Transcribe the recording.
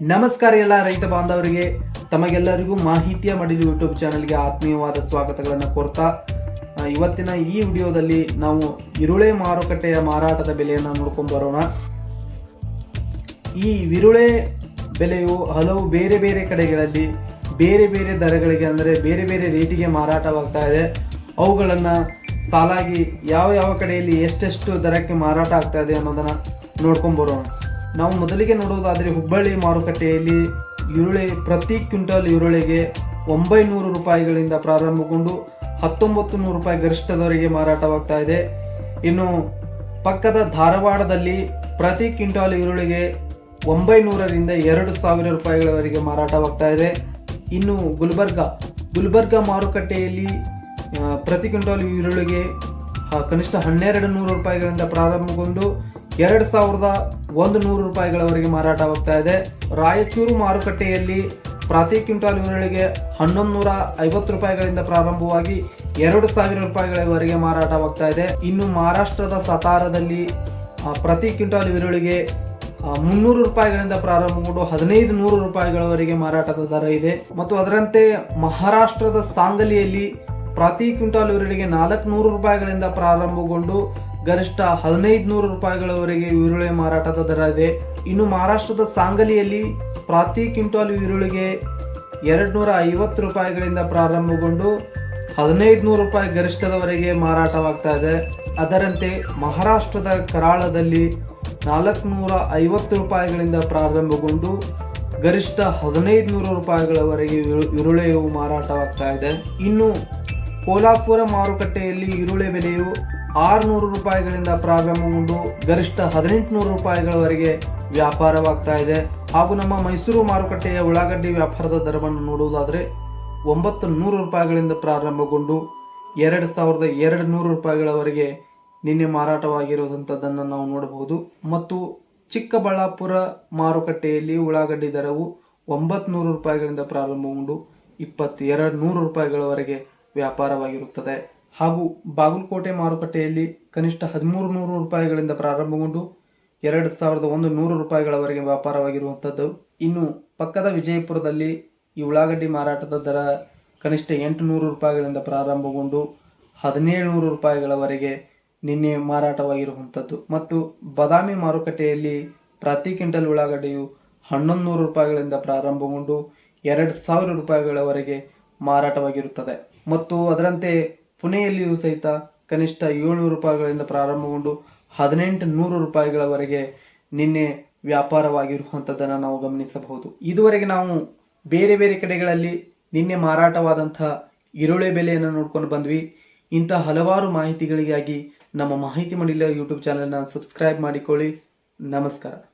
ನಮಸ್ಕಾರ ಎಲ್ಲ ರೈತ ಬಾಂಧವರಿಗೆ. ತಮಗೆಲ್ಲರಿಗೂ ಮಾಹಿತಿಯ ಮಡಿಲು ಯೂಟ್ಯೂಬ್ ಚಾನಲ್ಗೆ ಆತ್ಮೀಯವಾದ ಸ್ವಾಗತಗಳನ್ನು ಕೋರ್ತಾ ಇವತ್ತಿನ ಈ ವಿಡಿಯೋದಲ್ಲಿ ನಾವು ಇರುಳೆ ಮಾರುಕಟ್ಟೆಯ ಮಾರಾಟದ ಬೆಲೆಯನ್ನು ನೋಡ್ಕೊಂಡು ಬರೋಣ. ಈ ವಿರುಳೆ ಬೆಲೆಯು ಹಲವು ಬೇರೆ ಬೇರೆ ಕಡೆಗಳಲ್ಲಿ ಬೇರೆ ಬೇರೆ ದರಗಳಿಗೆ ಅಂದರೆ ಬೇರೆ ಬೇರೆ ರೇಟಿಗೆ ಮಾರಾಟವಾಗ್ತಾ ಇದೆ. ಅವುಗಳನ್ನು ಸಾಲಾಗಿ ಯಾವ ಯಾವ ಕಡೆಯಲ್ಲಿ ಎಷ್ಟೆಷ್ಟು ದರಕ್ಕೆ ಮಾರಾಟ ಆಗ್ತಾ ಇದೆ ಅನ್ನೋದನ್ನು ನೋಡ್ಕೊಂಡು ಬರೋಣ. ನಾವು ಮೊದಲಿಗೆ ನೋಡುವುದಾದರೆ ಹುಬ್ಬಳ್ಳಿ ಮಾರುಕಟ್ಟೆಯಲ್ಲಿ ಈರುಳ್ಳಿ, ಪ್ರತಿ ಕ್ವಿಂಟಲ್ ಈರುಳ್ಳಿಗೆ ಒಂಬೈನೂರು ರೂಪಾಯಿಗಳಿಂದ ಪ್ರಾರಂಭಗೊಂಡು ಹತ್ತೊಂಬತ್ತು ನೂರು ರೂಪಾಯಿ ಗರಿಷ್ಠದವರೆಗೆ ಮಾರಾಟವಾಗ್ತಾ ಇದೆ. ಇನ್ನು ಪಕ್ಕದ ಧಾರವಾಡದಲ್ಲಿ ಪ್ರತಿ ಕ್ವಿಂಟಾಲ್ ಈರುಳ್ಳಿಗೆ ಒಂಬೈನೂರರಿಂದ ಎರಡು ಸಾವಿರ ರೂಪಾಯಿಗಳವರೆಗೆ ಮಾರಾಟವಾಗ್ತಾ ಇದೆ. ಇನ್ನು ಗುಲ್ಬರ್ಗ ಗುಲ್ಬರ್ಗ ಮಾರುಕಟ್ಟೆಯಲ್ಲಿ ಪ್ರತಿ ಕ್ವಿಂಟಲ್ ಈರುಳ್ಳಿಗೆ ಕನಿಷ್ಠ ಹನ್ನೆರಡು ನೂರು ರೂಪಾಯಿಗಳಿಂದ ಪ್ರಾರಂಭಗೊಂಡು ಎರಡು ಸಾವಿರದ ಒಂದು ನೂರು ರೂಪಾಯಿಗಳವರೆಗೆ ಮಾರಾಟವಾಗ್ತಾ ಇದೆ. ರಾಯಚೂರು ಮಾರುಕಟ್ಟೆಯಲ್ಲಿ ಪ್ರತಿ ಕ್ವಿಂಟಾಲ್ ಈರುಳ್ಳಿಗೆ ಹನ್ನೊಂದು ನೂರ ಐವತ್ತು ರೂಪಾಯಿಗಳಿಂದ ಪ್ರಾರಂಭವಾಗಿ ಎರಡು ಸಾವಿರ ರೂಪಾಯಿಗಳವರೆಗೆ ಮಾರಾಟವಾಗ್ತಾ ಇದೆ. ಇನ್ನು ಮಹಾರಾಷ್ಟ್ರದ ಸತಾರದಲ್ಲಿ ಪ್ರತಿ ಕ್ವಿಂಟಾಲ್ ಈರುಳ್ಳಿಗೆ ಮುನ್ನೂರು ರೂಪಾಯಿಗಳಿಂದ ಪ್ರಾರಂಭಗೊಂಡು ಹದಿನೈದು ನೂರು ರೂಪಾಯಿಗಳವರೆಗೆ ಮಾರಾಟದ ದರ ಇದೆ. ಮತ್ತು ಅದರಂತೆ ಮಹಾರಾಷ್ಟ್ರದ ಸಾಂಗಲಿಯಲ್ಲಿ ಪ್ರತಿ ಕ್ವಿಂಟಾಲ್ ಈರುಳ್ಳಿಗೆ ನಾಲ್ಕು ನೂರು ರೂಪಾಯಿಗಳಿಂದ ಪ್ರಾರಂಭಗೊಂಡು ಗರಿಷ್ಠ ಹದಿನೈದು ನೂರು ರೂಪಾಯಿಗಳವರೆಗೆ ಈರುಳ್ಳಿ ಮಾರಾಟದ ದರ ಇದೆ. ಇನ್ನು ಮಹಾರಾಷ್ಟ್ರದ ಸಾಂಗಲಿಯಲ್ಲಿ ಪ್ರತಿ ಕ್ವಿಂಟಾಲ್ ಈರುಳ್ಳಿಗೆ ಎರಡು ನೂರ ಐವತ್ತು ರೂಪಾಯಿಗಳಿಂದ ಪ್ರಾರಂಭಗೊಂಡು ಹದಿನೈದು ನೂರು ರೂಪಾಯಿ ಗರಿಷ್ಠದವರೆಗೆ ಮಾರಾಟವಾಗ್ತಾ ಇದೆ. ಅದರಂತೆ ಮಹಾರಾಷ್ಟ್ರದ ಕರಾಳದಲ್ಲಿ ನಾಲ್ಕುನೂರ ಐವತ್ತು ರೂಪಾಯಿಗಳಿಂದ ಪ್ರಾರಂಭಗೊಂಡು ಗರಿಷ್ಠ ಹದಿನೈದು ನೂರು ರೂಪಾಯಿಗಳವರೆಗೆ ಈರು- ಈರುಳ್ಳಿಯು ಮಾರಾಟವಾಗ್ತಾ ಇದೆ. ಇನ್ನು ಕೋಲಾಪುರ ಮಾರುಕಟ್ಟೆಯಲ್ಲಿ ಈರುಳ್ಳಿ ಬೆಲೆಯು ಆರುನೂರು ರೂಪಾಯಿಗಳಿಂದ ಪ್ರಾರಂಭಗೊಂಡು ಗರಿಷ್ಠ ಹದಿನೆಂಟುನೂರು ರೂಪಾಯಿಗಳವರೆಗೆ ವ್ಯಾಪಾರವಾಗ್ತಾ ಇದೆ. ಹಾಗೂ ನಮ್ಮ ಮೈಸೂರು ಮಾರುಕಟ್ಟೆಯ ಉಳ್ಳಾಗಡ್ಡಿ ವ್ಯಾಪಾರದ ದರವನ್ನು ನೋಡುವುದಾದರೆ ಒಂಬತ್ತು ನೂರು ರೂಪಾಯಿಗಳಿಂದ ಪ್ರಾರಂಭಗೊಂಡು ಎರಡು ಸಾವಿರದ ಎರಡು ನೂರು ರೂಪಾಯಿಗಳವರೆಗೆ ನಿನ್ನೆ ಮಾರಾಟವಾಗಿರುವಂಥದ್ದನ್ನು ನಾವು ನೋಡಬಹುದು. ಮತ್ತು ಚಿಕ್ಕಬಳ್ಳಾಪುರ ಮಾರುಕಟ್ಟೆಯಲ್ಲಿ ಉಳ್ಳಾಗಡ್ಡಿ ದರವು ಒಂಬತ್ತು ನೂರು ರೂಪಾಯಿಗಳಿಂದ ಪ್ರಾರಂಭಗೊಂಡು ಇಪ್ಪತ್ತೆರಡು ನೂರು ರೂಪಾಯಿಗಳವರೆಗೆ ವ್ಯಾಪಾರವಾಗಿರುತ್ತದೆ. ಹಾಗೂ ಬಾಗಲಕೋಟೆ ಮಾರುಕಟ್ಟೆಯಲ್ಲಿ ಕನಿಷ್ಠ ಹದಿಮೂರು ನೂರು ರೂಪಾಯಿಗಳಿಂದ ಪ್ರಾರಂಭಗೊಂಡು ಎರಡು ಸಾವಿರದ ಒಂದು ನೂರು ರೂಪಾಯಿಗಳವರೆಗೆ ವ್ಯಾಪಾರವಾಗಿರುವಂಥದ್ದು ಇನ್ನು ಪಕ್ಕದ ವಿಜಯಪುರದಲ್ಲಿ ಈ ಉಳ್ಳಾಗಡ್ಡಿ ಮಾರಾಟದ ದರ ಕನಿಷ್ಠ ಎಂಟು ನೂರು ರೂಪಾಯಿಗಳಿಂದ ಪ್ರಾರಂಭಗೊಂಡು ಹದಿನೇಳು ನೂರು ರೂಪಾಯಿಗಳವರೆಗೆ ನಿನ್ನೆ ಮಾರಾಟವಾಗಿರುವಂಥದ್ದು ಮತ್ತು ಬದಾಮಿ ಮಾರುಕಟ್ಟೆಯಲ್ಲಿ ಪ್ರತಿ ಕ್ವಿಂಟಲ್ ಉಳ್ಳಾಗಡ್ಡೆಯು ಹನ್ನೊಂದು ನೂರು ರೂಪಾಯಿಗಳಿಂದ ಪ್ರಾರಂಭಗೊಂಡು ಎರಡು ಸಾವಿರ ರೂಪಾಯಿಗಳವರೆಗೆ ಮಾರಾಟವಾಗಿರುತ್ತದೆ. ಮತ್ತು ಅದರಂತೆ ಪುಣೆಯಲ್ಲಿಯೂ ಸಹಿತ ಕನಿಷ್ಠ ಏಳ್ನೂರು ರೂಪಾಯಿಗಳಿಂದ ಪ್ರಾರಂಭಗೊಂಡು ಹದಿನೆಂಟು ನೂರು ರೂಪಾಯಿಗಳವರೆಗೆ ನಿನ್ನೆ ವ್ಯಾಪಾರವಾಗಿರುವಂಥದ್ದನ್ನು ನಾವು ಗಮನಿಸಬಹುದು. ಇದುವರೆಗೆ ನಾವು ಬೇರೆ ಬೇರೆ ಕಡೆಗಳಲ್ಲಿ ನಿನ್ನೆ ಮಾರಾಟವಾದಂಥ ಈರುಳ್ಳಿ ಬೆಲೆಯನ್ನು ನೋಡ್ಕೊಂಡು ಬಂದ್ವಿ. ಇಂಥ ಹಲವಾರು ಮಾಹಿತಿಗಳಿಗಾಗಿ ನಮ್ಮ ಮಾಹಿತಿ ಮಂಡಳಿಯ ಯೂಟ್ಯೂಬ್ ಚಾನೆಲ್ನ ಸಬ್ಸ್ಕ್ರೈಬ್ ಮಾಡಿಕೊಳ್ಳಿ. ನಮಸ್ಕಾರ.